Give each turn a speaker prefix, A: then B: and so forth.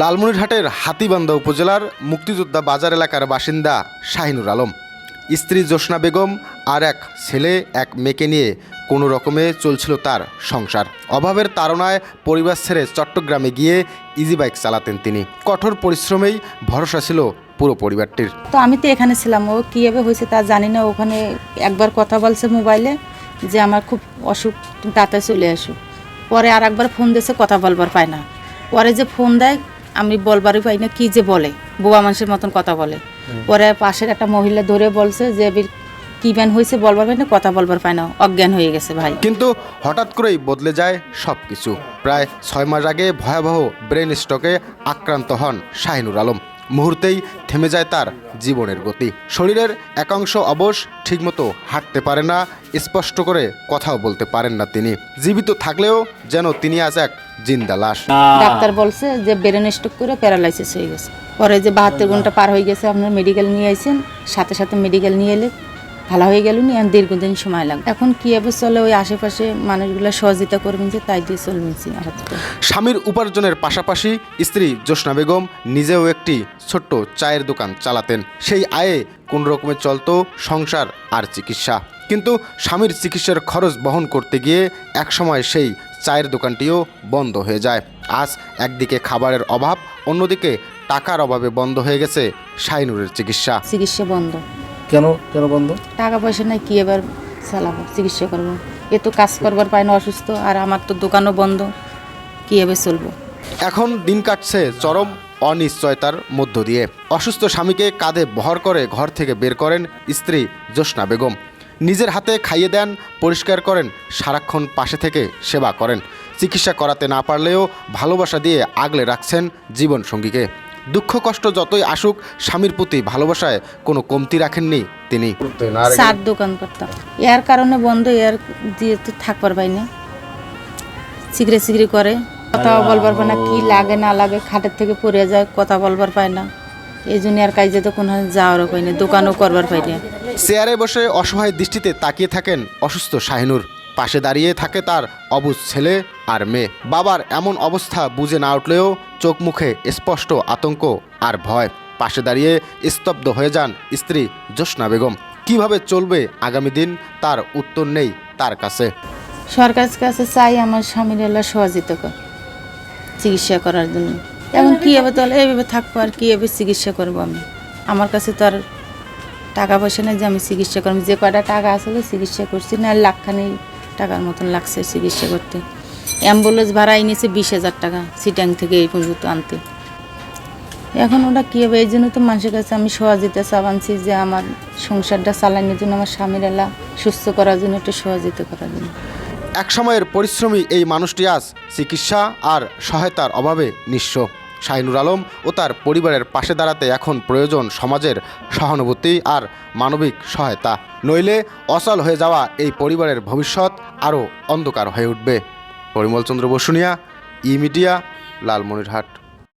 A: লালমনিরহাটের হাতিবান্ধা উপজেলার মুক্তিযোদ্ধা বাজার এলাকার বাসিন্দা শাহিনুর আলম। স্ত্রী জোসনা বেগম আর এক ছেলে এক মেয়েকে নিয়ে কোনো রকমে চলছিল তার সংসার। অভাবের তাড়নায় পরিবার ছেড়ে চট্টগ্রামে গিয়ে ইজি বাইক চালাতেন তিনি। কঠোর পরিশ্রমেই ভরসা ছিল পুরো পরিবারটির।
B: তো আমি তো এখানে ছিলাম ও কীভাবে হয়েছে তা জানি না। ওখানে একবার কথা বলছে মোবাইলে যে আমার খুব অসুখ তুমি তাড়াতাড়ি চলে আসো পরে আর একবার ফোন দিয়েছে কথা বলবার পায় না। পরে যে ফোন দেয় আমি বলবারই পাই না কি যে বলে বোবা মানুষের মতন কথা বলে। পরে পাশের একটা মহিলা ধরে বলছে যে কি ব্যান হয়েছে বলবার পাই না কথা বলবার পায় না অজ্ঞান হয়ে গেছে ভাই।
A: কিন্তু হঠাৎ করেই বদলে যায় সব কিছু প্রায় ছয় মাস আগে ভয়াবহ ব্রেন স্ট্রোকে আক্রান্ত হন শাহিনুর আলম। মুহূর্তেই থেমে যায় তার জীবনের গতি। শরীরের একাংশ অবশ ঠিকমতো হাঁটতে পারে না স্পষ্ট করে কথাও বলতে পারেন না তিনি। জীবিত থাকলেও যেন তিনি আজ এক জিন্দা লাশ।
B: ডাক্তার বলছে যে ব্রেন স্ট্রোক করে প্যারালাইসিস হয়ে গেছে। পরে যে বাহাত্তর ঘণ্টা পার হয়ে গেছে আপনার মেডিকেল নিয়ে আইছেন সাথে সাথে মেডিকেল নিয়ে এলে ভালো হয়ে গেল নিয়ে দীর্ঘদিন সময় লাগবে এখন কীভাবে চলে ওই আশেপাশে মানুষগুলো সহযোগিতা করবেন যে তাই দিয়ে চলবেছি
A: স্বামীর উপার্জনের পাশাপাশি স্ত্রী জোসনা বেগম নিজেও একটি ছোট্ট চায়ের দোকান চালাতেন। সেই আয়ে কোন রকমে চলতো সংসার আর চিকিৎসা। কিন্তু স্বামীর চিকিৎসার খরচ বহন করতে গিয়ে একসময় সেই চায়ের দোকানটিও বন্ধ হয়ে যায়। আজ একদিকে খাবারের অভাব অন্যদিকে টাকার অভাবে বন্ধ হয়ে গেছে শাইনুরের চিকিৎসা।
B: চিকিৎসা বন্ধ।
C: কেন কেন বন্ধ?
B: টাকা পয়সা নাই কি এবার চালাবো চিকিৎসা করব। এ তো কাজ করবার পায় না অসুস্থ আর আমার তো দোকানও বন্ধ কীভাবে চলবো?
A: এখন দিন কাটছে চরম অনিশ্চয়তার মধ্য দিয়ে। অসুস্থ স্বামীকে কাঁধে বহর করে ঘর থেকে বের করেন স্ত্রী জোসনা বেগম। নিজের হাতে খাইয়ে দেন পরিষ্কার করেন সারাক্ষণ পাশে থেকে সেবা করেন। চিকিৎসা করাতে না পারলেও ভালোবাসা দিয়ে আগলে রাখছেন জীবনসঙ্গীকে। দুঃখ কষ্ট যতই আসুক স্বামীর প্রতি ভালোবাসায় কোনো কমতি রাখেননি তিনি।
B: চার দোকান করতাম। এর কারণে বন্ধ এর দিয়ে তো থাকবার পাই না সিগড়ে সিগড়ি করে কথা বলবার পায় না কি লাগে না লাগে খাটের থেকে পড়ে যায় কথা বলবার পায় না। এই জন্য আর কাজে তো কোনো যাওয়ারও পাই না দোকানও করবার পাই না
A: চেয়ারে বসে অসহায় দৃষ্টিতে তাকিয়ে থাকেন অসুস্থ শাহিনুর। পাশে দাঁড়িয়ে থাকে তার অবুজ ছেলে আর মেয়ে। বাবার এমন অবস্থা বুঝে না উঠলেও চোখ মুখে স্পষ্ট আতঙ্ক আর ভয়। পাশে দাঁড়িয়ে স্তব্ধ হয়ে যান স্ত্রী জোসনা বেগম। কীভাবে চলবে আগামী দিন তার উত্তর নেই তার কাছে।
B: সরকারের কাছে চাই আমার স্বামীর এলা সহযোগিতা কর চিকিৎসা করার জন্য। এখন কীভাবে তাহলে এইভাবে থাকব আর কীভাবে চিকিৎসা করব আমি? আমার কাছে তো আর টাকা পয়সা নেই যে আমি চিকিৎসা করব। যে কয়টা টাকা আসলে চিকিৎসা করছি না লাখখানি টাকার মতন লাগছে চিকিৎসা করতে। অ্যাম্বুলেন্স ভাড়া এনেছে বিশ হাজার টাকা, সিটাং থেকে এই পর্যন্ত আনতে। এখন ওটা কী হবে? এই জন্য তো মানুষের কাছে আমি সহযোগিতা চাবানছি যে আমার সংসারটা চালানোর জন্য আমার স্বামীর এলা সুস্থ করার জন্য একটু সহযোগিতা করার জন্য।
A: এক সময়ের পরিশ্রমী এই মানুষটি আজ চিকিৎসা আর সহায়তার অভাবে নিঃস্ব। শাহিনুর আলম ও তার পরিবারের পাশে দাঁড়াতে এখন প্রয়োজন সমাজের সহানুভূতি আর মানবিক সহায়তা। নইলে অচল হয়ে যাওয়া এই পরিবারের ভবিষ্যৎ আরও অন্ধকার হয়ে উঠবে। Parimalchandra Basunia E media Lalmonirhat.